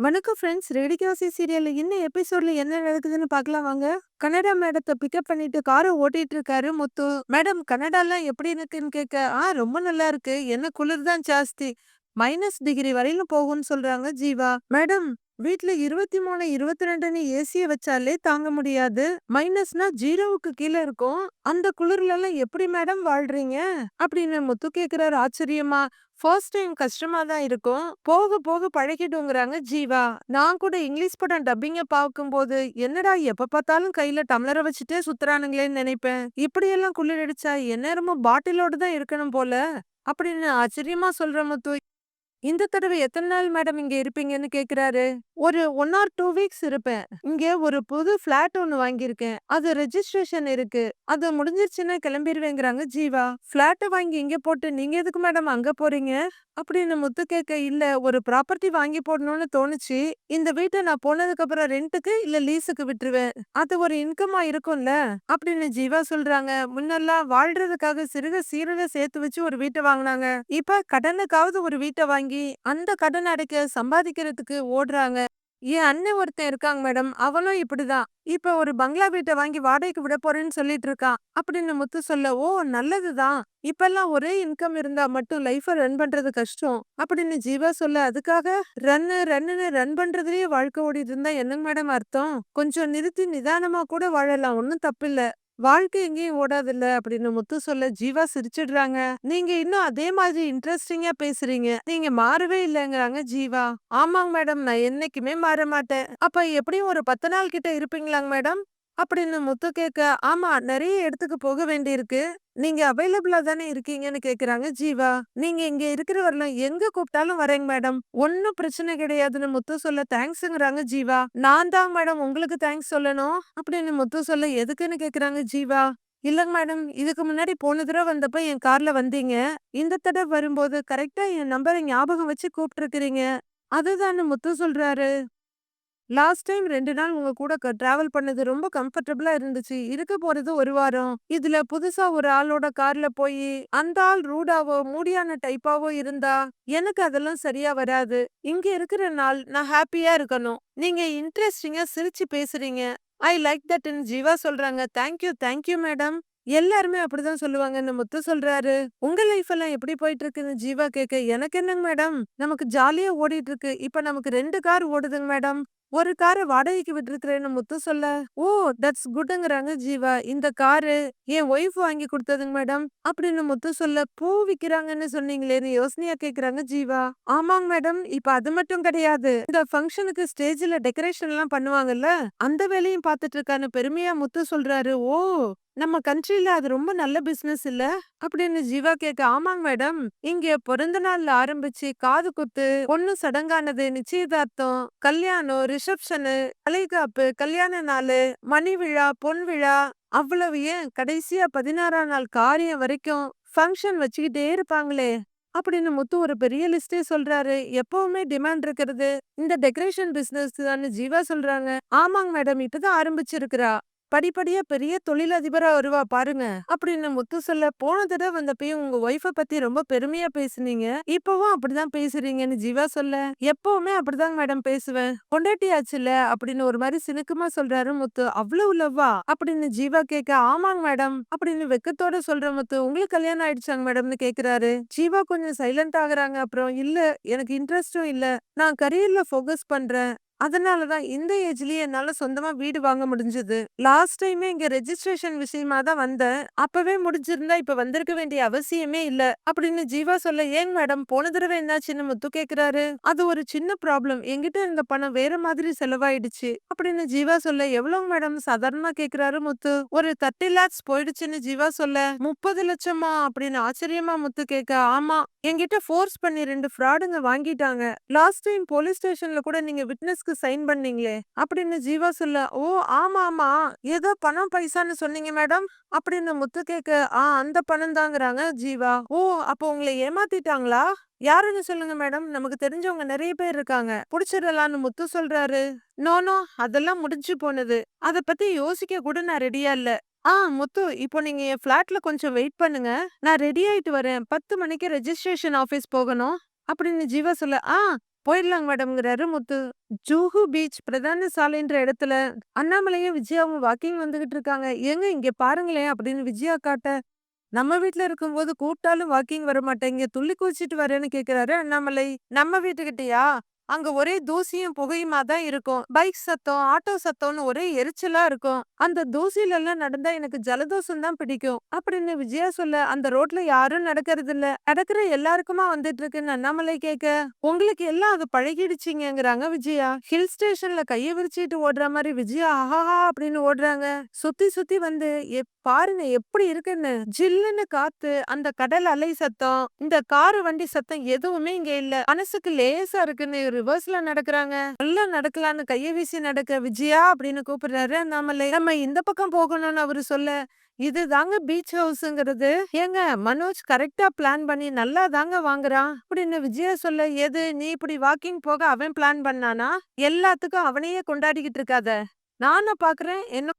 வணக்கம் ஃப்ரெண்ட்ஸ். ரெடிகாசி சீரியல்ல இன்னும் எபிசோட்ல என்ன நடக்குதுன்னு பார்க்கலாம் வாங்க. கனடா மேடத்தை பிக்கப் பண்ணிட்டு காரை ஓட்டிட்டு இருக்காரு முத்து. மேடம் கனடாலாம் எப்படி இருக்குன்னு கேட்க, ஆ ரொம்ப நல்லா இருக்கு. என்ன குளிர் தான் ஜாஸ்தி. மைனஸ் டிகிரி வரையிலும் போகும்னு சொல்றாங்க ஜீவா. மேடம் வீட்ல 23, 22ன்னு ஏசிய வச்சாலே தாங்க முடியாது. மைனஸ்னா ஜீரோவுக்கு கீழே இருக்கும். அந்த குளிர்லலாம் எப்படி மேடம் வாழ்றீங்க? அப்படின்னு முத்து கேக்குறாரு ஆச்சரியமா. ஃபர்ஸ்ட் டைம் கஷ்டமா தான் இருக்கும். போக போக பழகிடுங்கிறாங்க ஜீவா. நான் கூட இங்கிலீஷ் படம் டப்பிங்க பார்க்கும்போது, என்னடா எப்ப பார்த்தாலும் கையில டம்ளர வச்சுட்டே சுத்துறானுங்களேன்னு நினைப்பேன் இப்படியெல்லாம் குளிர் அடிச்சா எந்நேரமும் பாட்டிலோட தான் இருக்கணும் போல. அப்படின்னு ஆச்சரியமா சொல்ற முத்து. இந்த தடவை எத்தன நாள் மேடம் இங்க இருப்பீங்கன்னு கேக்குறாரு. ஒரு ஒன் ஆர் டூ வீக்ஸ் இருப்பேன். இங்க ஒரு புது ஃபிளாட் ஒன்னு வாங்கியிருக்கேன். அது ரெஜிஸ்ட்ரேஷன் இருக்கு. அது முடிஞ்சிருச்சுன்னா கிளம்பிடுவேங்கிறாங்க ஜீவா. ஃபிளாட்ட வாங்கி இங்க போட்டு நீங்க எதுக்கு மேடம் அங்க போறீங்க? அப்படின்னு முத்து கேட்க, இல்ல ஒரு ப்ராப்பர்ட்டி வாங்கி போடணும்னு தோணுச்சு. இந்த வீட்டை நான் போனதுக்கு அப்புறம் ரென்ட்டுக்கு இல்ல லீஸுக்கு விட்டுருவேன். அது ஒரு இன்கமா இருக்கும்ல. அப்படின்னு ஜீவா சொல்றாங்க. முன்னெல்லாம் வாழ்றதுக்காக சிறுக சீரக சேர்த்து வச்சு ஒரு வீட்டை வாங்கினாங்க இப்ப கடனுக்காவது ஒரு வீட்டை வாங்கி, அந்த கடன் அடைக்க சம்பாதிக்கிறதுக்கு ஓடுறாங்க. என் அண்ணன் ஒருத்தன் இருக்காங்க மேடம். அவளும் இப்படிதான். இப்ப ஒரு பங்களா வீட்ட வாங்கி வாடகைக்கு விட போறேன்னு சொல்லிட்டு இருக்கான். அப்படின்னு முத்து சொல்ல, ஓ நல்லதுதான். இப்பல்லாம் ஒரே இன்கம் இருந்தா மட்டும் லைஃப ரன் பண்றது கஷ்டம். அப்படின்னு ஜீவா சொல்ல, அதுக்காக ரன்னு ரன்னுன்னு ரன் பண்றதுலயே வாழ்க்கை ஓடிட்டு இருந்தா என்னங்க மேடம் அர்த்தம்? கொஞ்சம் நிறுத்தி நிதானமா கூட வாழலாம். ஒண்ணும் தப்பில்ல. வாழ்க்கை எங்கேயும் ஓடாதுல்ல அப்படின்னு முத்து சொல்ல ஜீவா சிரிச்சிடுறாங்க. நீங்க இன்னும் அதே மாதிரி இன்ட்ரெஸ்டிங்கா பேசுறீங்க. நீங்க மாறவே இல்லைங்கிறாங்க ஜீவா. ஆமாங்க மேடம் நான் என்னைக்குமே மாற மாட்டேன். அப்ப எப்படியும் ஒரு 10 நாள் கிட்ட இருப்பீங்களாங்க மேடம்? அப்படின்னு முத்து கேட்க, ஆமா நிறைய இடத்துக்கு போக வேண்டியிருக்கு. நீங்க அவைலபிளா தானே இருக்கீங்கன்னு கேக்குறாங்க ஜீவா. நீங்க இங்க இருக்கிற வரலாம் எங்க கூப்பிட்டாலும் வரேங்க மேடம். ஒன்னும் பிரச்சனை கிடையாதுன்னு முத்து சொல்ல தேங்க்ஸ்ங்கிறாங்க ஜீவா. நான் தான் மேடம் உங்களுக்கு தேங்க்ஸ் சொல்லணும். அப்படின்னு முத்து சொல்ல எதுக்குன்னு கேக்குறாங்க ஜீவா. இல்லங்க மேடம் இதுக்கு முன்னாடி போன தடவை வந்தப்ப என் கார்ல வந்தீங்க. இந்த தடவை வரும்போது கரெக்டா என் நம்பரை ஞாபகம் வச்சு கூப்பிட்டுருக்கிறீங்க. அதுதான்னு முத்து சொல்றாரு. லாஸ்ட் டைம் ரெண்டு நாள் உங்க கூட க டிராவல் பண்ணது ரொம்ப கம்ஃபர்டபுளா இருந்துச்சு. இருக்க போறது ஒரு வாரம். இதுல புதுசா ஒரு ஆளோட கார்ல போயி, அந்த ஆள் ரூடாவோ, மூடியான டைப்பாவோ இருந்தா, எனக்கு அதெல்லாம் சரியா வராது. இங்க இருக்கிற நாள் நான் ஹாப்பியா இருக்கணும். நீங்க இன்ட்ரெஸ்டிங்கா சிரிச்சு பேசுறீங்க. ஐ லைக் தட்ன்னு ஜீவா சொல்றாங்க. Thank you thank you madam. எல்லாருமே அப்படிதான் சொல்லுவாங்கன்னு முத்து சொல்றாரு. உங்க லைஃப் எல்லாம் எப்படி போயிட்டு இருக்குன்னு ஜீவா கேட்க, எனக்கு என்னங்க மேடம்? நமக்கு ஜாலியா ஓடிட்டு இருக்கு. இப்ப நமக்கு ரெண்டு கார் ஓடுதுங்க மேடம். ஒரு காரை வாடகைக்கு விட்டுருக்கிறேன்னு முத்து சொல்ல, ஓ தட்ஸ் குட்ங்கிறாங்க ஜீவா. இந்த காரு என் ஒய்ஃப் வாங்கி குடுத்ததுங்க மேடம். அப்படின்னு முத்து சொல்ல, பூ விக்கிறாங்கன்னு சொன்னீங்களேன்னு யோசனையா கேக்குறாங்க ஜீவா. ஆமாங்க மேடம். இப்ப அது மட்டும் கிடையாது. இந்த ஃபங்க்ஷனுக்கு ஸ்டேஜ்ல டெக்கரேஷன்லாம் பண்ணுவாங்கல்ல, அந்த வேலையும் பாத்துட்டு இருக்கான்னு பெருமையா முத்து சொல்றாரு. ஓ நம்ம கண்ட்ரில அது ரொம்ப நல்ல பிசினஸ் இல்ல? அப்படின்னு ஜீவா கேட்க, ஆமாங்க மேடம். இங்க பிறந்த நாள்ல ஆரம்பிச்சு காது குத்து, பொண்ணு சடங்கானது, நிச்சயதார்த்தம், கல்யாணம், ரிசப்ஷனு, தலைகாப்பு கல்யாண நாளு, மணி விழா, பொன் விழா, அவ்வளவு ஏன் கடைசியா 16ஆம் நாள் காரியம் வரைக்கும் ஃபங்க்ஷன் வச்சுக்கிட்டே இருப்பாங்களே. அப்படின்னு முத்து ஒரு பெரிய லிஸ்டே சொல்றாரு. எப்பவுமே டிமாண்ட் இருக்கிறது இந்த டெக்கரேஷன் பிசினஸ் தான் ஜீவா சொல்றாங்க. ஆமாங்க மேடம் இப்பதான் ஆரம்பிச்சிருக்கிறா. படிப்படியா பெரிய தொழிலதிபரா வருவா பாருங்க. அப்படின்னு முத்து சொல்ல, போன தடவ வந்தப்பயும் உங்க ஒய்ஃப பத்தி ரொம்ப பெருமையா பேசுனீங்க. இப்பவும் அப்படிதான் பேசுறீங்கன்னு ஜீவா சொல்ல, எப்பவுமே அப்படிதாங்க மேடம் பேசுவேன். கொண்டாட்டியாச்சு ஆச்சுல்ல அப்படின்னு ஒரு மாதிரி சினுக்கமா சொல்றாரு முத்து. அவ்வளவு லவ்வா? அப்படின்னு ஜீவா கேட்க, ஆமாங்க மேடம். அப்படின்னு வெக்கத்தோட சொல்ற முத்து, உங்களுக்கு கல்யாணம் ஆயிடுச்சாங்க மேடம்னு கேக்குறாரு. ஜீவா கொஞ்சம் சைலண்ட் ஆகுறாங்க. அப்புறம் இல்ல எனக்கு இன்ட்ரெஸ்டும் இல்ல. நான் கரியர்ல போக்கஸ் பண்றேன். அதனால தான் இந்த ஏஜ்லயே என்னால சொந்தமா வீடு வாங்க முடிஞ்சது. லாஸ்ட் டைமே இங்க ரெஜிஸ்ட்ரேஷன் விஷயமா தான் வந்தேன். அப்பவே முடிஞ்சிருந்தா இப்ப வந்திருக்க வேண்டிய அவசியமே இல்ல. அப்படின்னு ஜீவா சொல்ல, ஏன் மேடம் போன தடவை என்னாச்சுன்னு முத்து கேக்குறாரு. அது ஒரு சின்ன ப்ராப்ளம். எங்கிட்ட இருந்த பணம் வேற மாதிரி செலவாயிடுச்சு. அப்படின்னு ஜீவா சொல்ல, எவ்வளவு மேடம் சாதாரணமா கேக்குறாரு முத்து. ஒரு 30 லேக்ஸ் போயிடுச்சுன்னு ஜீவா சொல்ல, 30 லட்சமா அப்படின்னு ஆச்சரியமா முத்து கேட்க, ஆமா என்கிட்ட ஃபோர்ஸ் பண்ணி ரெண்டு ஃப்ராடுங்க வாங்கிட்டாங்க. லாஸ்ட் டைம் போலீஸ் ஸ்டேஷன்ல கூட நீங்க விட்னஸ்க்கு சைன் பண்ணீங்களே. அப்படின்னு ஜீவா சொல்ல, ஓ ஆமா ஆமா. ஏதோ பணம் பைசான்னு சொன்னீங்க மேடம். அப்படின்னு முத்து கேட்க, ஆ அந்த பணம் தாங்கிறாங்க ஜீவா. ஓ அப்போ உங்களை ஏமாத்திட்டாங்களா? யாருன்னு சொல்லுங்க மேடம். நமக்கு தெரிஞ்சவங்க நிறைய பேர் இருக்காங்க. புடிச்சிடலான்னு முத்து சொல்றாரு. நோ நோ அதெல்லாம் முடிஞ்சு போனது. அத பத்தி யோசிக்க கூட நான் ரெடியா இல்ல. ஆ முத்து இப்போ நீங்க என் ஃபிளாட்ல கொஞ்சம் வெயிட் பண்ணுங்க. நான் ரெடி ஆயிட்டு வரேன். 10 மணிக்கு ரெஜிஸ்ட்ரேஷன் ஆஃபீஸ் போகணும். அப்படின்னு ஜீவா சொல்ல, ஆ போயிடலாங்க மேடம்ங்கிறாரு முத்து. ஜூஹு பீச் பிரதான சாலைன்ற இடத்துல அண்ணாமலையும் விஜயாவும் வாக்கிங் வந்துகிட்டு இருக்காங்க. "ஏங்க இங்க பாருங்களேன்" அப்படின்னு விஜயா காட்ட, "நம்ம வீட்டுல இருக்கும்போது கூப்பிட்டாலும் வாக்கிங் வர மாட்டேங்க துள்ளி குதிச்சுட்டு வரேன்னு" கேக்குறாரு அண்ணாமலை. "நம்ம வீட்டுக்கிட்டயா? அங்க ஒரே தூசியும் புகையுமா தான் இருக்கும். பைக் சத்தம், ஆட்டோ சத்தம்னு ஒரே எரிச்சலா இருக்கும். அந்த தூசிலலாம் நடந்தா எனக்கு ஜலதோஷம் தான் பிடிக்கும்" அப்படின்னு விஜயா சொல்ல, "அந்த ரோட்ல யாரும் நடக்கறதில்ல. நடக்கிற எல்லாருக்குமா வந்துட்டு இருக்குன்னு" அண்ணாமலை கேட்க, "உங்களுக்கு எல்லாம் அது பழகிடுச்சிங்கிறாங்க விஜயா. ஹில் ஸ்டேஷன்ல கையை விரிச்சிட்டு ஓடுற மாதிரி விஜயா ஆஹாஹா அப்படின்னு ஓடுறாங்க. சுத்தி சுத்தி வந்து எப் பாருங்க எப்படி இருக்குன்னு. ஜில்லுன்னு காத்து, அந்த கடல் அலை சத்தம், இந்த காரு வண்டி சத்தம் எதுவுமே இங்க இல்ல. மனசுக்கு லேசா இருக்குன்னு ரிவர்ஸ்ல நடக்கிறாங்க நல்லா நடக்கலான்னு கையை வீசி நடக்க, "விஜயா" அப்படின்னு கூப்பிடுறாரு நாம நம்ம இந்த பக்கம் போகணும்னு அவரு சொல்ல, "இதுதாங்க பீச் ஹவுஸ்ங்கிறது. ஏங்க மனோஜ் கரெக்டா பிளான் பண்ணி நல்லா தாங்க வாங்குறான்" அப்படின்னு விஜயா சொல்ல, "எது நீ இப்படி வாக்கிங் போக அவன் பிளான் பண்ணானா? எல்லாத்துக்கும் அவனையே கொண்டாடிக்கிட்டு இருக்காத. நானும் பாக்குறேன் என்ன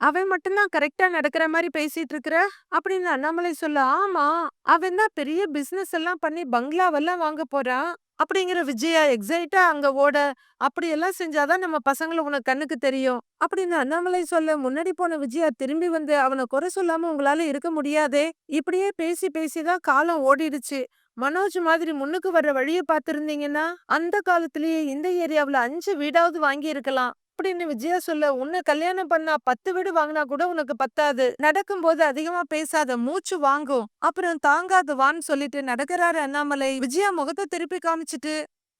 அவன் மட்டும் தான் நடக்கிற மாதிரி பேசிட்டு இருக்கிற" அப்படின்னு அண்ணாமலை சொல்ல, "ஆமா, அவன் தான் பெரிய பிசினஸ் எல்லாம் பண்ணி பங்களாவெல்லாம் வாங்க போறான்" அப்படிங்கிற விஜயா எக்ஸைட்டா அங்க ஓட, "அப்படியெல்லாம் செஞ்சாதான் நம்ம பசங்களை உனக்கு கண்ணுக்கு தெரியும்" அப்படின்னு அண்ணாமலை சொல்ல, முன்னாடி போன விஜயா திரும்பி வந்து, "அவன குறை சொல்லாம உங்களால இருக்க முடியாதே. இப்படியே பேசி பேசி தான் காலம் ஓடிடுச்சு. மனோஜ் மாதிரி முன்னுக்கு வர்ற வழிய பார்த்திருந்தீங்கன்னா, அந்த காலத்திலேயே இந்த ஏரியாவுல அஞ்சு வீடாவது வாங்கியிருக்கலாம்" அப்படின்னு விஜயா சொல்ல, "உன்ன கல்யாணம் பண்ணா 10 வீடு வாங்குனா கூட உனக்கு பத்தாது. நடக்கும் போது அதிகமா பேசாத. மூச்சு வாங்கும். அப்புறம் தாங்காது வான்னு" சொல்லிட்டு நடக்கறாரு அண்ணாமலை. விஜயா முகத்தை திருப்பி காமிச்சிட்டு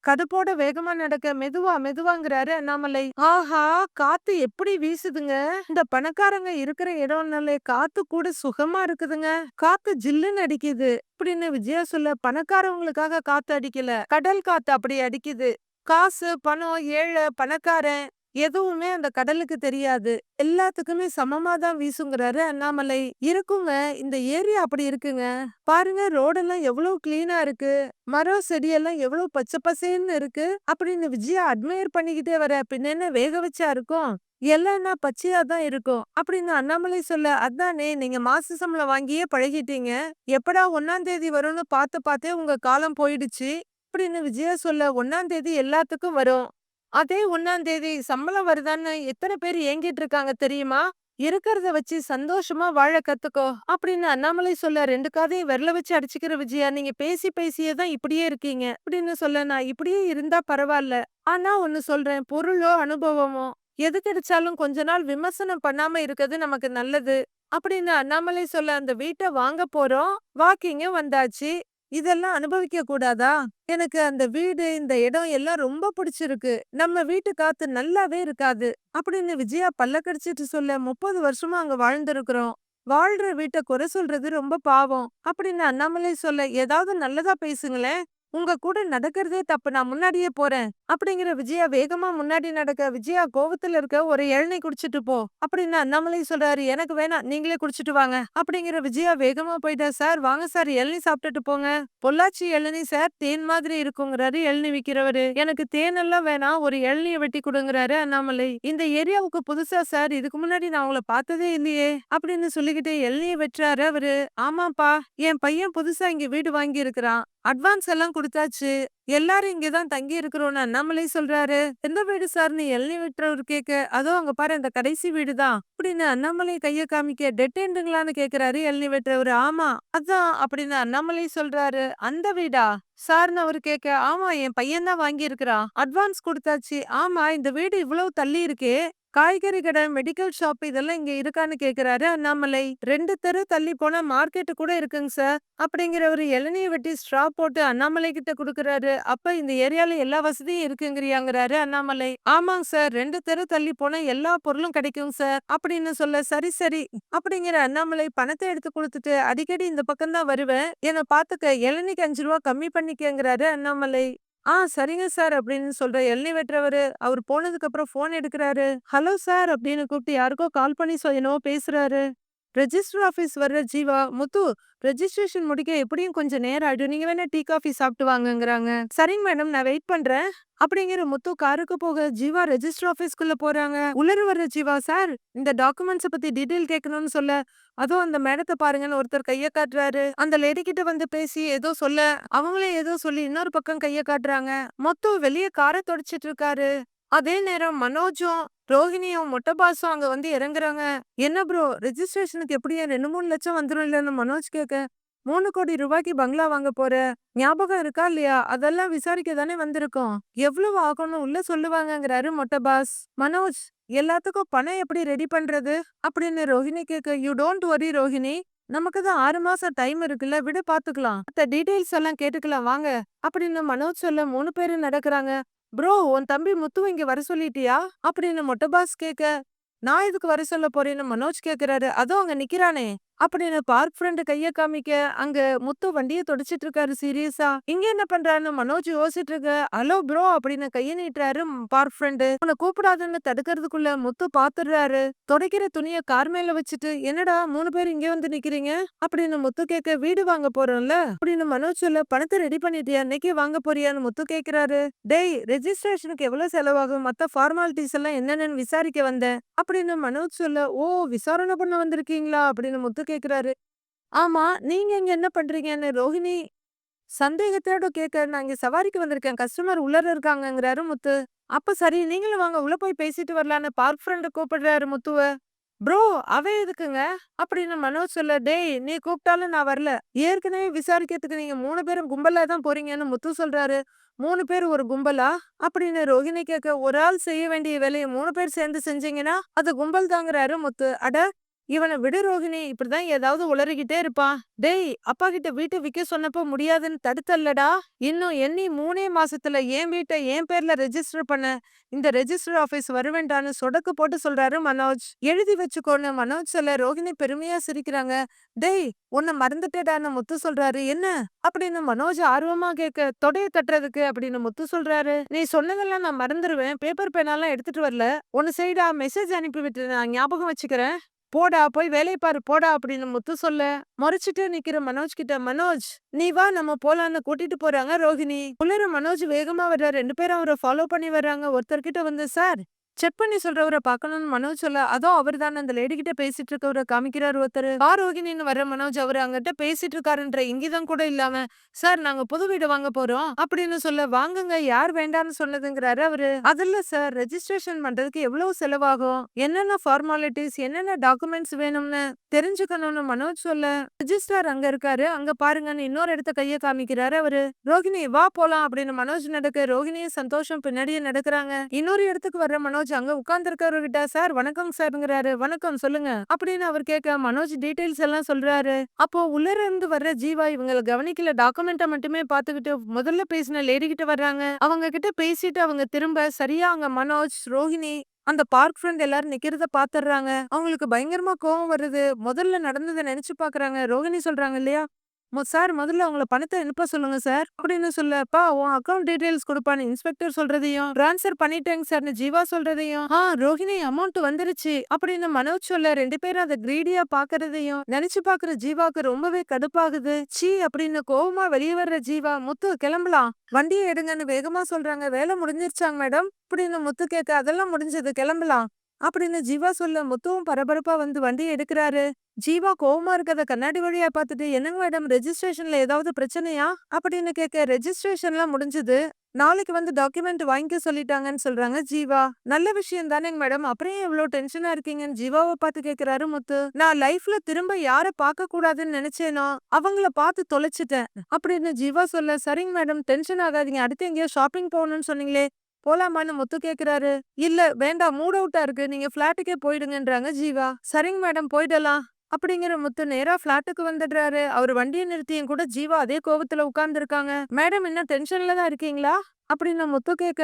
கடுப்போட வேகமா நடக்க, "மெதுவா மெதுவாங்கிறாரு அண்ணாமலை. ஆஹா! காத்து எப்படி வீசுதுங்க. இந்த பணக்காரங்க இருக்கிற இடம்னாலே காத்து கூட சுகமா இருக்குதுங்க. காத்து ஜில்லுன்னு அடிக்குது" அப்படின்னு விஜயா சொல்ல, "பணக்காரவங்களுக்காக காத்து அடிக்கல. கடல் காத்து அப்படி அடிக்குது. காசு, பணம், ஏழை, பணக்காரன் எதுவுமே அந்த கடலுக்கு தெரியாது. எல்லாத்துக்குமே சமமா தான் வீசுங்கிறாரு அண்ணாமலை. இருக்குங்க. இந்த ஏரியா அப்படி இருக்குங்க. பாருங்க ரோடெல்லாம் எவ்வளவு கிளீனா இருக்கு. மரம், செடியெல்லாம் எவ்வளவு பச்சை பசேன்னு இருக்கு" அப்படின்னு விஜயா அட்மையர் பண்ணிக்கிட்டே வர, பின்னென்ன வேக வச்சா இருக்கும்? எல்லாம்னா பச்சையா தான் இருக்கும்" அப்படின்னு அண்ணாமலை சொல்ல, "அதானே நீங்க மாச சம்பளம் வாங்கியே பழகிட்டீங்க. எப்படா ஒன்னாம் தேதி வரும்னு பார்த்து பார்த்தே உங்க காலம் போயிடுச்சு" அப்படின்னு விஜயா சொல்ல, ஒன்னாம் தேதி எல்லாத்துக்கும் வரும். அதே ஒன்னாம் தேதி சம்பளம் வருதான்னு எத்தனை பேர் ஏங்கிட்டு இருக்காங்க தெரியுமா? இருக்கிறத வச்சு சந்தோஷமா வாழ கத்துக்கோ" அப்படின்னு அண்ணாமலை சொல்ல, ரெண்டு காதையும் விரல வச்சு அடிச்சுக்கிற விஜயா, "நீங்க பேசி பேசியே தான் இப்படியே இருக்கீங்க" அப்படின்னு சொல்ல, "நான் இப்படியே இருந்தா பரவாயில்ல ஆனா ஒன்னு சொல்றேன். பொருளோ, அனுபவமோ எது கிடைச்சாலும் கொஞ்ச நாள் விமர்சனம் பண்ணாம இருக்கிறது நமக்கு நல்லது" அப்படின்னு அண்ணாமலை சொல்ல, "அந்த வீட்ட வாங்க போறோம். வாக்கிங்கும் வந்தாச்சு. இதெல்லாம் அனுபவிக்க கூடாதா? எனக்கு அந்த வீடு, இந்த இடம் எல்லாம் ரொம்ப பிடிச்சிருக்கு. நம்ம வீட்டு காத்து நல்லாவே இருக்காது" அப்படின்னு விஜயா பல்ல கடிச்சிட்டு சொல்ல, "30 வருஷமா அங்க வாழ்ந்திருக்கிறோம். வாழ்ற வீட்ட குறை சொல்றது ரொம்ப பாவம்" அப்படின்னு அண்ணாமலை சொல்ல, "ஏதாவது நல்லதா பேசுங்களேன். உங்க கூட நடக்கிறதே தப்பு. நான் முன்னாடியே போறேன்" அப்படிங்கிற விஜயா வேகமா முன்னாடி நடக்க, "விஜயா கோவத்துல இருக்க. ஒரு இளநீ குடிச்சிட்டு போ" அப்படின்னு அண்ணாமலை சொல்றாரு. "எனக்கு வேணாம். நீங்களே குடிச்சிட்டு வாங்க" அப்படிங்கிற விஜயா வேகமா போயிட்டா, "சார் வாங்க சார் இளநீ சாப்பிட்டுட்டு போங்க. பொள்ளாச்சி இளநீ சார் தேன் மாதிரி இருக்குங்கிறாரு இளநீ விக்கிறவரு. "எனக்கு தேனெல்லாம் வேணாம். ஒரு இளநிய வெட்டி கொடுங்கிறாரு அண்ணாமலை. "இந்த ஏரியாவுக்கு புதுசா சார். இதுக்கு முன்னாடி நான் உங்களை பார்த்ததே இல்லையே" அப்படின்னு சொல்லிக்கிட்டே இளநிய வெட்டுறாரு அவரு. "ஆமாப்பா. என் பையன் புதுசா இங்க வீடு வாங்கியிருக்கிறான். அட்வான்ஸ் எல்லாம் கொடுத்தாச்சு எல்லாரும் இங்க தான் தங்கி இருக்கிறோம்னு" அண்ணாமலை சொல்றாரு. "எந்த வீடு சார்ன்னு" இளநீ விட்டுறவர் கேட்க, "அதோ அங்க பாரு அந்த கடைசி வீடு தான்" அப்படின்னு அண்ணாமலை கைய காமிக்க, "டெட் எண்டுங்களான்னு" கேட்கிறாரு இளநீ வெட்டுறவர் "ஆமா. அதான்" அப்படின்னு அண்ணாமலை சொல்றாரு. "அந்த வீடா?" சார்னு அவரு கேட்க, "ஆமா என் பையன் தான் வாங்கியிருக்கிறான். அட்வான்ஸ் குடுத்தாச்சு." "ஆமா இந்த வீடு இவ்வளவு தள்ளி இருக்கே. காய்கறி கடை, மெடிக்கல் ஷாப் இதெல்லாம் இங்க இருக்கான்னு" கேக்குறாரு அண்ணாமலை. ரெண்டு தெரு தள்ளி போனா மார்க்கெட் கூட இருக்குங்க சார்" அப்படிங்கிறவரு இளநீய வெட்டி ஸ்ட்ரா போட்டு அண்ணாமலை கிட்ட குடுக்கறாரு. "அப்ப இந்த ஏரியால எல்லா வசதியும் இருக்குங்கிறியாங்கிறாரு அண்ணாமலை. "ஆமாங்க சார். ரெண்டு தெரு தள்ளி போனா எல்லா பொருளும் கிடைக்கும் சார்" அப்படின்னு சொல்ல, "சரி சரி" அப்படிங்கிற அண்ணாமலை பணத்தை எடுத்து குடுத்துட்டு, "அடிக்கடி இந்த பக்கம் தான் வருவேன். என்ன பாத்துக்க இளநீக்கு அஞ்சு ரூபா கம்மி பண்ணிக்கங்கிறாரு அண்ணாமலை. "ஆ சரிங்க சார்" அப்படின்னு சொல்ற இளநீ வெட்டுறவரு, அவர் போனதுக்கு அப்புறம் ஃபோன் எடுக்கறாரு. "ஹலோ சார்" அப்படின்னு கூப்பிட்டு யாருக்கோ கால் பண்ணி சொ என்னவோ பேசுறாரு. ரெஜிஸ்டர் ஆஃபீஸ் வர்ற ஜீவா முத்து ரெஜிஸ்ட்ரேஷன் முடிக்க எப்படியும் கொஞ்சம் நேரம் ஆயிடும். நீங்க வேணா டீ காஃபி சாப்பிட்டு வாங்கங்கிறாங்க. சரிங்க மேடம் நான் வெயிட் பண்றேன். அப்படிங்கிற முத்து காருக்கு போக ஜீவா ரெஜிஸ்டர் ஆஃபீஸ்க்குள்ளே போறாங்க. உள்ளர வர்ற ஜீவா சார் இந்த டாக்குமெண்ட்ஸை பத்தி டீட்டெயில் கேட்கணும்னு சொல்ல. அதோ அந்த மேடத்தை பாருங்கன்னு ஒருத்தர் கையை காட்டுறாரு. அந்த லேடி கிட்ட வந்து பேசி ஏதோ சொல்ல அவங்களே ஏதோ சொல்லி இன்னொரு பக்கம் கையை காட்டுறாங்க. மொத்தம் வெளியே காரை தொடச்சிட்டு இருக்காரு. அதே நேரம் மனோஜும் ரோஹிணியும் மொட்டை பாஸும் அங்க வந்து இறங்குறாங்க. என்ன ப்ரோ ரெஜிஸ்ட்ரேஷனுக்கு எப்படியும் ரெண்டு மூணு லட்சம் வந்துரும் இல்லன்னு மனோஜ் கேட்க. மூணு கோடி ரூபாய்க்கு பங்களா வாங்க போற? ஞாபகம் இருக்கா இல்லையா? அதெல்லாம் விசாரிக்க தானே வந்திருக்கோம். எவ்வளவு ஆகணும் உள்ள சொல்லுவாங்கங்கிறாரு மொட்டபாஸ் மனோஜ் எல்லாத்துக்கும் பணம் எப்படி ரெடி பண்றது? அப்படின்னு ரோஹிணி கேட்க யூ டோன்ட் வரி ரோஹிணி. நமக்கு தான் ஆறு மாசம் டைம் இருக்குல்ல விட பாத்துக்கலாம். மத்த டீடைல்ஸ் எல்லாம் கேட்டுக்கலாம் வாங்க. அப்படின்னு மனோஜ் சொல்ல மூணு பேரும் நடக்கிறாங்க. ப்ரோ உன் தம்பி முத்துவ இங்க வர சொல்லிட்டியா? அப்படின்னு மொட்டை பாஸ் கேட்க நான் இதுக்கு வர சொல்ல போறேன்னு மனோஜ் கேக்குறாரு. அதுவும் அங்க நிக்கிறானே. அப்படின்னு பார்க் ஃப்ரெண்ட் கைய காமிக்க அங்க முத்து வண்டியை தொடச்சிட்டு இருக்காரு சீரியஸா. இங்க என்ன பண்றாருன்னு மனோஜ் யோசிச்சுட்டு இருக்க ஹலோ ப்ரோ அப்படின்னு கைய நீட்டுறாரு பார்க் ஃப்ரெண்டு. உன்னை கூப்பிடாதுன்னு தடுக்கிறதுக்குள்ள முத்து பாத்துடுறாரு. துடைக்கிற துணிய கார் மேல வச்சுட்டு என்னடா மூணு பேர் இங்க வந்து நிக்கிறீங்க? அப்படின்னு முத்து கேட்க வீடு வாங்க போறோம்ல? அப்படின்னு மனோஜ் சொல்ல பணத்தை ரெடி பண்ணிட்டியா? இன்னைக்கு வாங்க போறியான்னு முத்து கேக்குறாரு. டேய் ரெஜிஸ்ட்ரேஷனுக்கு எவ்வளவு செலவாகும்? மத்த ஃபார்மாலிட்டிஸ் எல்லாம் என்னென்னு விசாரிக்க வந்தேன். அப்படின்னு மனோஜ் சொல்ல ஓ விசாரணை பண்ண வந்திருக்கீங்களா? அப்படின்னு முத்து கேக்குறாரு. ஆமா நீங்க இங்க என்ன பண்றீங்கன்னு ரோஹிணி சந்தேகத்தோட கேட்க நான் இங்க சவாரிக்கு வந்திருக்கேன். கஸ்டமர் உள்ளர இருக்காங்கங்கிறாரு முத்து. அப்ப சரி நீங்களும் வாங்க. உள்ள போய் பேசிட்டு வரலான்னு பார்க் ஃப்ரெண்ட் கூப்பிடுறாரு முத்துவ. ப்ரோ அவ எதுக்குங்க? அப்படின்னு மனோஜ் சொல்ல டேய் நீ கூப்பிட்டாலும் நான் வரல. ஏற்கனவே விசாரிக்கிறதுக்கு நீங்க மூணு பேரும் கும்பலா தான் போறீங்கன்னு முத்து சொல்றாரு. மூணு பேர் ஒரு கும்பலா? அப்படின்னு ரோஹிணி கேட்க ஒரு ஆள் செய்ய வேண்டிய வேலையை மூணு பேர் சேர்ந்து செஞ்சீங்கன்னா அது கும்பல் தாங்கிறாரு முத்து. அட இவனை விடு ரோகிணி இப்படிதான் ஏதாவது உளறிக்கிட்டே இருப்பான் டேய் அப்பா கிட்ட வீட்டை விக்க சொன்னப்போ முடியாதுன்னு தடுத்தல்லடா. இன்னும் எண்ணி மூணே மாசத்துல என் வீட்டை என் பேர்ல ரெஜிஸ்டர் பண்ண இந்த ரெஜிஸ்டர் ஆபீஸ் வருவேண்டான்னு சொடக்கு போட்டு சொல்றாரு மனோஜ். எழுதி வச்சுக்கோன்னு மனோஜ் சொல்ல ரோகிணி பெருமையா சிரிக்கிறாங்க. டேய் உன்னை மறந்துட்டேடான்னு முத்து சொல்றாரு. என்ன? அப்படின்னு மனோஜ் ஆர்வமா கேட்க தொடைய தட்டுறதுக்கு அப்படின்னு முத்து சொல்றாரு. நீ சொன்னதெல்லாம் நான் மறந்துடுவேன் பேப்பர் பேனாலாம் எடுத்துட்டு வரல. உன்னை சைடா மெசேஜ் அனுப்பி விட்டு நான் ஞாபகம் வச்சுக்கிறேன். போடா போய் வேலையை பாரு போடா அப்படின்னு முத்து சொல்ல மறைச்சிட்டு நிக்கிற மனோஜ் கிட்ட மனோஜ் நீ வா நம்ம போலான்னு கூட்டிட்டு போறாங்க ரோஹிணி. உள்ளர மனோஜ் வேகமா வர்ற ரெண்டு பேரும் அவரை ஃபாலோ பண்ணி வர்றாங்க. ஒருத்தர் கிட்ட வந்து சார் செக் பண்ணி சொல்றவரை பார்க்கணும்னு மனோஜ் சொல்ல அதோ அவர் தான் அந்த லேடி கிட்ட பேசிட்டு இருக்கவரை காமிக்கிறார் ஒருத்தர். ஆரோகிணின்னு வர மனோஜ் அவர் அங்கிட்ட பேசிட்டு இருக்காருன்ற இங்கிதம் கூட இல்லாம சார் நாங்க புது வீடு வாங்க போறோம் அப்படின்னு சொல்ல வாங்குங்க யார் வேண்டாம்னு சொன்னதுங்கிறாரு அவரு. அதில்ல சார் ரெஜிஸ்ட்ரேஷன் பண்றதுக்கு எவ்வளவு செலவாகும்? என்னென்ன ஃபார்மாலிட்டிஸ் என்னென்ன டாக்குமெண்ட்ஸ் வேணும்னு தெரிஞ்சுக்கணும்னு மனோஜ் சொல்ல ரெஜிஸ்ட்ரார் அங்க இருக்காரு அங்க பாருங்கன்னு இன்னொரு இடத்த கையை காமிக்கிறாரு அவரு. ரோகிணி வா போலாம் அப்படின்னு மனோஜ் நடக்க ரோகிணியும் சந்தோஷம் பின்னாடியே நடக்கிறாங்க. இன்னொரு இடத்துக்கு வர்ற மனோஜ் அங்க உட்கார்ந்து சார் வணக்கம் சார்ங்கிறாரு. வணக்கம் சொல்லுங்க. அப்படின்னு அவர் கேட்க மனோஜ் டீடைல்ஸ் எல்லாம் சொல்றாரு. அப்போ உள்ளர இருந்து வர்ற ஜீவா இவங்களை கவனிக்கல. டாக்குமெண்ட்டை மட்டுமே பாத்துக்கிட்டு முதல்ல பேசின லேடி கிட்ட வர்றாங்க. அவங்க கிட்ட பேசிட்டு அவங்க திரும்ப சரியா அங்க மனோஜ் ரோஹிணி அந்த பார்க் ஃப்ரெண்ட் எல்லாரும் நிக்கிறத பாத்துறாங்க அவங்களுக்கு பயங்கரமா கோவம் வருது. முதல்ல நடந்ததை நினைச்சு பாக்குறாங்க. ரோகிணி சொல்றாங்க இல்லையா? சார் முதல்ல அவங்கள பணத்தை அனுப்ப சொல்லுங்க சார். அப்படின்னு சொல்லப்பா உன் அக்கௌண்ட் டீடைல்ஸ் கொடுப்பான்னு இன்ஸ்பெக்டர் சொல்றதையும் ட்ரான்ஸ்ஃபர் பண்ணிட்டேங்க சார்னு ஜீவா சொல்றதையும். ஆ ரோஹிணி அமௌண்ட் வந்துருச்சு. அப்படின்னு மனோஜ் சொல்ல ரெண்டு பேரும் அதை கிரீடியா பாக்குறதையும் நினைச்சு பாக்குற ஜீவாக்கு ரொம்பவே கடுப்பாகுது. சீ அப்படின்னு கோவமா வெளியே வர்ற ஜீவா முத்து கிளம்பலாம். வண்டியை எடுங்கன்னு வேகமா சொல்றாங்க. வேலை முடிஞ்சிருச்சாங்க மேடம்? அப்படின்னு முத்து கேட்க அதெல்லாம் முடிஞ்சது கிளம்பலாம். அப்படின்னு ஜீவா சொல்ல முத்துவும் பரபரப்பா வந்து வண்டியை எடுக்கிறாரு. ஜீவா கோவமா இருக்கிறத கண்ணாடி வழியா பார்த்துட்டு என்னங்க மேடம் ரெஜிஸ்ட்ரேஷன்ல ஏதாவது பிரச்சனையா? அப்படின்னு கேட்க ரெஜிஸ்ட்ரேஷன்லாம் முடிஞ்சது. நாளைக்கு வந்து டாக்குமெண்ட் வாங்கிக்க சொல்லிட்டாங்கன்னு சொல்றாங்க ஜீவா. நல்ல விஷயம் தானேங்க மேடம். அப்புறம் ஏன் டென்ஷனா இருக்கீங்கன்னு ஜீவாவை பார்த்து கேக்குறாரு முத்து. நான் லைஃப்ல திரும்ப யார பார்க்க கூடாதுன்னு நினைச்சேனோ அவங்கள பார்த்து தொலைச்சிட்டேன். அப்படின்னு ஜீவா சொல்ல சரிங்க மேடம் டென்ஷன் ஆகாதீங்க. அடுத்து எங்கேயோ ஷாப்பிங் போகணும்னு சொன்னீங்களே போலாமான்னு முத்து கேக்குறாரு. இல்ல வேண்டாம் மூட் அவுட்டா இருக்கு. நீங்க பிளாட்டுக்கே போயிடுங்கன்றாங்க ஜீவா. சரிங்க மேடம் போயிடலாம். அப்படிங்கிற முத்து நேரா பிளாட்டுக்கு வந்துடுறாரு. அவர் வண்டியை நிறுத்தியும் கூட ஜீவா அதே கோபத்துல உட்கார்ந்து இருக்காங்க மேடம் இன்னும் டென்ஷன்ல தான் இருக்கீங்களா? அப்படின்னு முத்து கேட்க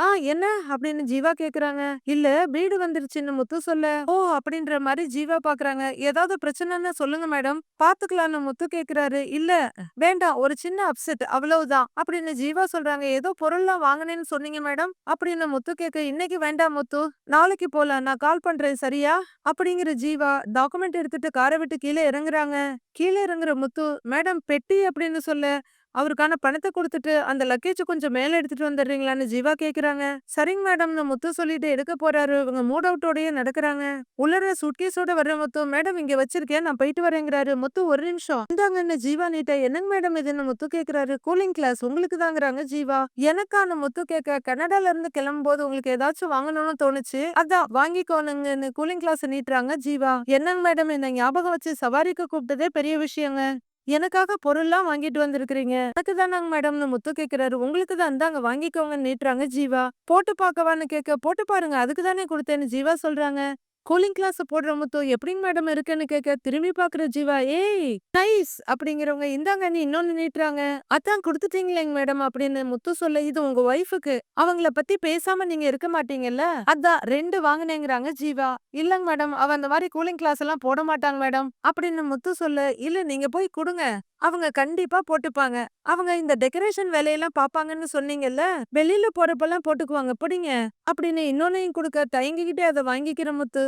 ஆ என்ன? அப்படின்னு ஜீவா கேக்குறாங்க. இல்ல வீடு வந்துருச்சுன்னு முத்து சொல்ல. ஓ அப்படின்ற மாதிரி ஜீவா பாக்குறாங்க. ஏதாவது பிரச்சனைன்னு சொல்லுங்க மேடம். பாத்துக்கலாம்னு முத்து கேக்குறாரு. இல்ல வேண்டாம். ஒரு சின்ன அப்செட். அவ்வளவுதான். அப்படின்னு ஜீவா சொல்றாங்க. ஏதோ பொருள்லாம் வாங்கினேன்னு சொன்னீங்க மேடம். அப்படின்னு முத்து கேக்க இன்னைக்கு வேண்டாம் முத்து. நாளைக்கு போலாம். நான் கால் பண்றேன் சரியா? அப்படிங்கிற ஜீவா டாக்குமெண்ட் எடுத்துட்டு காரை விட்டு கீழே இறங்குறாங்க. கீழே இறங்குற முத்து மேடம் பெட்டி அப்படின்னு சொல்ல அவருக்கான பணத்தை கொடுத்துட்டு அந்த லக்கேஜ் கொஞ்சம் மேல எடுத்துட்டு வந்துடுறீங்களான்னு ஜீவா கேக்குறாங்க. சரிங்க மேடம்னு முத்து சொல்லிட்டு எடுக்க போறாரு. இவங்க மூட் அவுட்டோடயே நடக்கிறாங்க. உள்ளர சூட்கேஸோட வர்ற முத்து மேடம் இங்க வச்சிருக்கேன் நான் போயிட்டு வரேங்கிறாரு. முத்து ஒரு நிமிஷம். இந்தாங்கன்னு ஜீவா நீட்ட என்னங்க மேடம் இதுன்னு முத்து கேக்குறாரு. கூலிங் கிளாஸ் உங்களுக்கு தாங்கிறாங்க ஜீவா. எனக்கான முத்து கேட்க கனடால இருந்து கிளம்பும் போது உங்களுக்கு ஏதாச்சும் வாங்கணும்னு தோணுச்சு? அதான் வாங்கிக்கோனுங்கன்னு கூலிங் கிளாஸ் நீட்டுறாங்க ஜீவா. என்னங்க மேடம் என்ன ஞாபகம் வச்சு சவாரிக்கு கூப்பிட்டதே பெரிய விஷயங்க. எனக்காக பொருள்லாம் வாங்கிட்டு வந்திருக்கிறீங்க. எனக்கு தானாங்க மேடம்னு முத்து கேக்குறாரு. உங்களுக்கு தான் தாங்க வாங்கிக்கோங்கன்னு நீட்டுறாங்க ஜீவா. போட்டு பார்க்கவான்னு கேட்க போட்டு பாருங்க அதுக்கு தானே கொடுத்தேன்னு ஜீவா சொல்றாங்க. கூலிங் கிளாஸ் போடுற முத்து எப்படிங்க மேடம் இருக்குன்னு கேட்க திரும்பி பாக்குற ஜீவா ஏய் நைஸ் அப்படிங்கிறவங்க இந்தாங்க நீ இன்னொன்னு நீட்டுறாங்க. அதான் கொடுத்துட்டீங்களேங்க மேடம் அப்படின்னு முத்து சொல்ல இது உங்க ஒய்ஃபுக்கு அவங்கள பத்தி பேசாம நீங்க இருக்க மாட்டீங்கல்ல? அதான் ரெண்டு வாங்கினேங்கிறாங்க ஜீவா. இல்லங்க மேடம் அவ அந்த மாதிரி கூலிங் கிளாஸ் எல்லாம் போட மாட்டாங்க மேடம் அப்படின்னு முத்து சொல்ல இல்ல நீங்க போய் கொடுங்க. அவங்க கண்டிப்பா போட்டுப்பாங்க. அவங்க இந்த டெக்கரேஷன் வேலையெல்லாம் பாப்பாங்கன்னு சொன்னீங்கல்ல வெளியில போறப்பெல்லாம் போட்டுக்குவாங்க. புடிங்க. அப்படின்னு இன்னொன்னையும் கொடுக்க தயங்கிக்கிட்டே அதை வாங்கிக்கிற முத்து.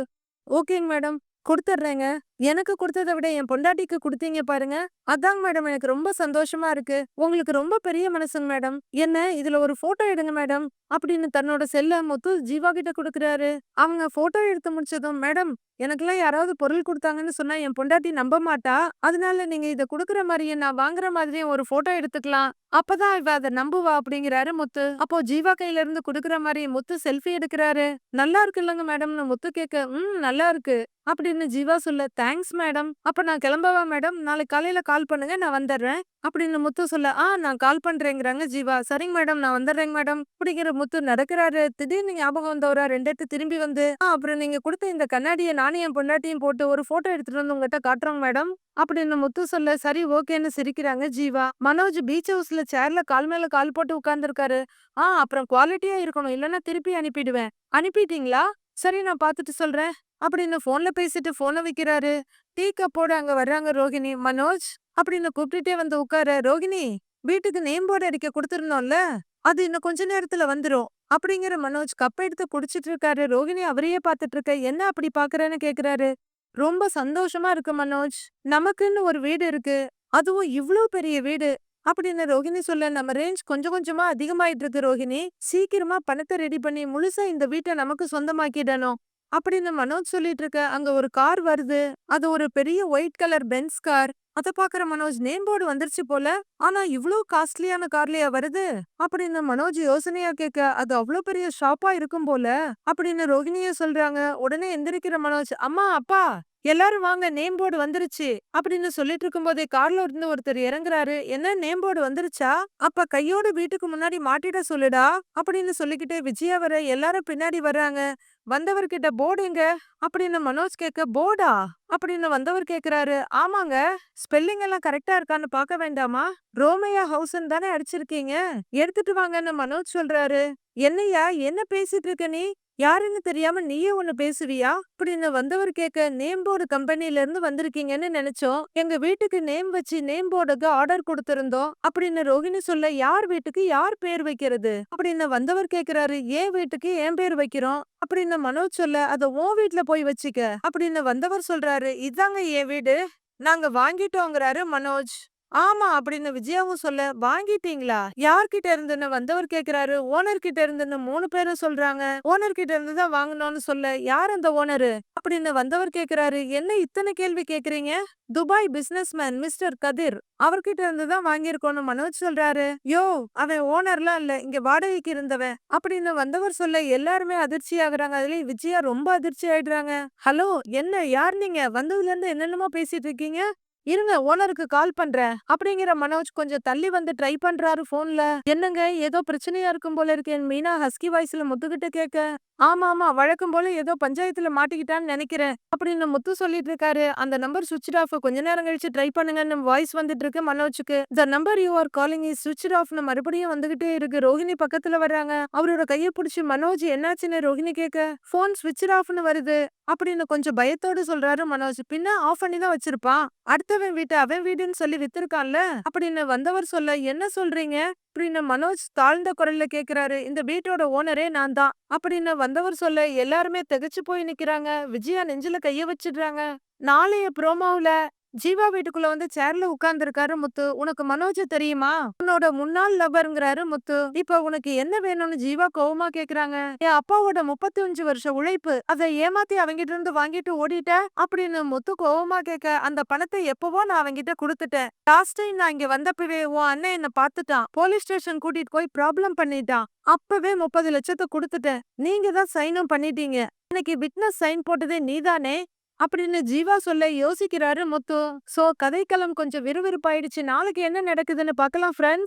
ஓகேங்க மேடம். கொடுத்துட்றேங்க. எனக்கு கொடுத்ததை விட என் பொண்டாட்டிக்கு கொடுத்தீங்க பாருங்க. அதாங்க மேடம் எனக்கு ரொம்ப சந்தோஷமா இருக்கு. உங்களுக்கு ரொம்ப பெரிய மனசுங்க மேடம். என்ன இதுல ஒரு போட்டோ எடுங்க மேடம். அப்படின்னு தன்னோட செல்ல முத்து ஜீவா கிட்ட கொடுக்குறாரு. அவங்க போட்டோ எடுத்து முடிச்சதும் மேடம் எனக்கெல்லாம் யாராவது பொருள் கொடுத்தாங்கன்னு சொன்னா என் பொண்டாட்டி நம்ப மாட்டா. அதனால நீங்க இதை கொடுக்குற மாதிரியே நான் வாங்குற மாதிரியும் ஒரு போட்டோ எடுத்துக்கலாம். அப்பதான் இவ அதை நம்புவா அப்படிங்கிறாரு முத்து. அப்போ ஜீவா கையில இருந்து குடுக்குற மாதிரி முத்து செல்ஃபி எடுக்கிறாரு. நல்லா இருக்கு இல்லங்க மேடம்னு முத்து கேட்க ம் நல்லா இருக்கு. அப்படின்னு ஜீவா சொல்ல தேங்க்ஸ் மேடம் அப்ப நான் கிளம்பவா மேடம் நாளைக்கு காலையில கால் பண்ணுங்க நான் வந்துடுறேன் அப்படின்னு முத்து சொல்ல ஆ நான் கால் பண்றேங்கிறாங்க ஜீவா. சரிங்க மேடம் நான் வந்துடுறேங்க மேடம் அப்படிங்கிற முத்து நடக்கிறாரு. திடீர்னு ஞாபகம் வந்தவரா ரெண்டு இடத்து திரும்பி வந்து "ஆ, அப்புறம் நீங்க கொடுத்த இந்த கண்ணாடியை நானும் என் பொண்டாட்டியும் போட்டு ஒரு போட்டோ எடுத்துட்டு வந்து உங்ககிட்ட காட்டுறோங்க மேடம் அப்படின்னு முத்து சொல்ல சரி ஓகேன்னு சிரிக்கிறாங்க ஜீவா. மனோஜ் பீச் ஹவுஸ்ல சேர்ல கால் மேல கால் போட்டு உட்கார்ந்துருக்காரு. ஆ அப்புறம் குவாலிட்டியா இருக்கணும். இல்லைன்னா திருப்பி அனுப்பிடுவேன். அனுப்பிட்டீங்களா? சரி நான் பார்த்துட்டு சொல்றேன். அப்படின்னு போன்ல பேசிட்டு போனை வைக்கிறாரு. டீ கப்போட அங்க வர்றாங்க ரோகிணி. மனோஜ் அப்படின்னு கூப்பிட்டுட்டே வந்து உட்கார ரோகிணி வீட்டுக்கு நேம் போர்டு அடிக்க கொடுத்துருந்தோம்ல அது இன்னும் கொஞ்ச நேரத்துல வந்துரும். அப்படிங்கிற மனோஜ் கப்பை எடுத்து குடிச்சிட்டு இருக்காரு. ரோகிணி அவரையே பார்த்துட்டு இருக்க என்ன அப்படி பாக்குறேன்னு கேக்குறாரு. ரொம்ப சந்தோஷமா இருக்கு மனோஜ். நமக்குன்னு ஒரு வீடு இருக்கு. அதுவும் இவ்ளோ பெரிய வீடு. அப்படின்னு ரோஹிணி சொல்ல நம்ம ரேஞ்ச் கொஞ்சம் கொஞ்சமா அதிகமாயிட்டு இருக்கு ரோஹிணி. சீக்கிரமா பணத்தை ரெடி பண்ணி முழுசா இந்த வீட்டை நமக்கு சொந்தமாக்கிடணும் அப்படின்னு மனோஜ் சொல்லிட்டு இருக்க அங்க ஒரு கார் வருது. அது ஒரு பெரிய ஒயிட் கலர் பென்ஸ் கார் அத பாக்குற மனோஜ் நேம் போர்டு வந்துருச்சு போல. ஆனா இவ்ளோ காஸ்ட்லியான கார்லயா வருது? அப்படின்னு மனோஜ் யோசனையா கேட்க அது அவ்ளோ பெரிய ஷாப்பா இருக்கும் போல. அப்படின்னு ரோகிணிய சொல்றாங்க. உடனே எந்திரிக்கிற மனோஜ் அம்மா அப்பா. எல்லாரும் வாங்க நேம் போர்டு வந்துருச்சு அப்படின்னு சொல்லிட்டு இருக்கும்போதே கார்ல இருந்து ஒருத்தர் இறங்குறாரு. என்ன நேம் போர்டு வந்துருச்சா? அப்ப கையோட வீட்டுக்கு முன்னாடி மாட்டிட சொல்லுடா அப்படின்னு சொல்லிக்கிட்டு விஜயா வர எல்லாரும் பின்னாடி வர்றாங்க. வந்தவர்கிட்ட போர்டு எங்க? அப்படின்னு மனோஜ் கேட்க போர்டா? அப்படின்னு வந்தவர் கேக்குறாரு ஆமாங்க ஸ்பெல்லிங் எல்லாம் கரெக்டா இருக்கான்னு பார்க்க வேண்டாமா? ரோமையா ஹவுசன் தானே அடிச்சிருக்கீங்க. எடுத்துட்டு வாங்கன்னு மனோஜ் சொல்றாரு. என்னையா என்ன பேசிட்டு இருக்க நீ? யாருன்னு தெரியாம நீயே ஒண்ணு பேசுவியா? அப்படின்னு வந்தவர் கேட்க நேம் போர்டு கம்பெனில இருந்து வந்திருக்கீங்கன்னு நினைச்சோம். எங்க வீட்டுக்கு நேம் வச்சு நேம் போர்டுக்கு ஆர்டர் கொடுத்திருந்தோம். அப்படின்னு ரோஹிணி சொல்ல யார் வீட்டுக்கு யார் பேர் வைக்கிறது? அப்படின்னு வந்தவர் கேக்குறாரு ஏன் வீட்டுக்கு ஏன் பேர் வைக்கிறோம்? அப்படின்னு மனோஜ் சொல்ல அத உன் வீட்டுல போய் வச்சுக்க. அப்படின்னு வந்தவர் சொல்றாரு இதாங்க என் வீடு. நாங்க வாங்கிட்டோங்கிறாரு மனோஜ். ஆமா அப்படின்னு விஜயாவும் சொல்ல வாங்கிட்டீங்களா? யார்கிட்ட இருந்துன்னு வந்தவர் கேக்குறாரு. ஓனர் கிட்ட இருந்துன்னு மூணு பேரும் சொல்றாங்க. ஓனர் கிட்ட இருந்து தான் வாங்கணும்னு சொல்ல யார் அந்த ஓனரு? அப்படின்னு வந்தவர் கேக்குறாரு. என்ன இத்தனை கேள்வி கேக்குறீங்க? Dubai businessman mister Kathir. அவர்கிட்ட இருந்து தான் வாங்கியிருக்கோம்னு மனோஜ் சொல்றாரு. யோ அவன் ஓனர்லாம் இல்ல. இங்க வாடகைக்கு இருந்தவன். அப்படின்னு வந்தவர் சொல்ல எல்லாருமே அதிர்ச்சி ஆகுறாங்க. அதுலயும் விஜயா ரொம்ப அதிர்ச்சி ஆயிடுறாங்க. ஹலோ என்ன யார் நீங்க? வந்ததுல இருந்து என்னென்னமோ பேசிட்டு இருக்கீங்க? இருங்க ஓனருக்கு கால் பண்றேன். அப்படிங்கிற மனோஜ் கொஞ்சம் தள்ளி வந்து ட்ரை பண்றாரு போன்ல என்னங்க ஏதோ பிரச்சனையா இருக்கும் போல இருக்கேன் மீனா ஹஸ்கி வாய்ஸ்ல முத்துக்கிட்ட கேட்க ஆமா ஆமா வழக்கம் போல ஏதோ பஞ்சாயத்துல மாட்டிக்கிட்டான்னு நினைக்கிறேன் அப்படின்னு முத்து சொல்லிட்டு இருக்காரு. அந்த நம்பர் சுவிட்ச் ஆஃப் கொஞ்ச நேரம் கழிச்சு ட்ரை பண்ணுங்கன்னு வாய்ஸ் வந்துட்டு இருக்கு மனோஜுக்கு. The number you are calling is சுவிட்ச் ஆஃப்னு மறுபடியும் வந்துகிட்டே இருக்கு. ரோஹிணி பக்கத்துல வர்றாங்க. அவரோட கைய பிடிச்சி மனோஜ் என்னாச்சுன்னு? ரோஹிணி கேட்க போன் சுவிட்ச் ஆஃப்னு வருது. அப்படின்னு கொஞ்சம் பயத்தோடு சொல்றாரு மனோஜ். பின்ன ஆஃப் பண்ணி தான் வச்சிருப்பான். அடுத்தவன் வீட்டு அவன் வீடுன்னு சொல்லி வித்திருக்கான்ல. அப்படின்னு வந்தவர் சொல்ல என்ன சொல்றீங்க? அப்படின்னு மனோஜ் தாழ்ந்த குரல்ல கேக்குறாரு இந்த வீட்டோட ஓனரே நான் தான். அப்படின்னு வந்தவர் சொல்ல எல்லாருமே திகைச்சு போய் நிக்கிறாங்க. விஜயா நெஞ்சில கைய வச்சிடுறாங்க. நாளைய ப்ரோமோவுல ஜீவா வீட்டுக்குள்ள வந்து சேர்ல உட்கார்ந்துருக்காரு முத்து. உனக்கு மனோஜ தெரியுமா? உன்னோட முன்னாள் லவர்ங்கிறாரு முத்து. இப்ப உனக்கு என்ன வேணும்னு ஜீவா கோவமா கேக்குறாங்க. என் அப்பாவோட முப்பத்தி அஞ்சு வருஷ உழைப்பு அதை ஏமாத்தி அவங்கிட்ட இருந்து வாங்கிட்டு ஓடிட்ட? அப்படின்னு முத்து கோவமா கேட்க அந்த பணத்தை எப்பவோ நான் அவங்கிட்ட கொடுத்துட்டேன். லாஸ்ட் டைம் நான் இங்க வந்தப்பவே உன் அண்ணன் என்ன பாத்துட்டான் போலீஸ் ஸ்டேஷன் கூட்டிட்டு போய் ப்ராப்ளம் பண்ணிட்டான். அப்பவே முப்பது லட்சத்தை கொடுத்துட்டேன். நீங்க தான் சைனும் பண்ணிட்டீங்க. இன்னைக்கு விட்னஸ் சைன் போட்டதே நீதானே? அப்படின்னு ஜீவா சொல்ல யோசிக்கிறாரு முத்து. சோ கதைக்களம் கொஞ்சம் விறுவிறுப்பாயிடுச்சு. நாளைக்கு என்ன நடக்குதுன்னு பார்க்கலாம் ஃப்ரெண்ட்ஸ்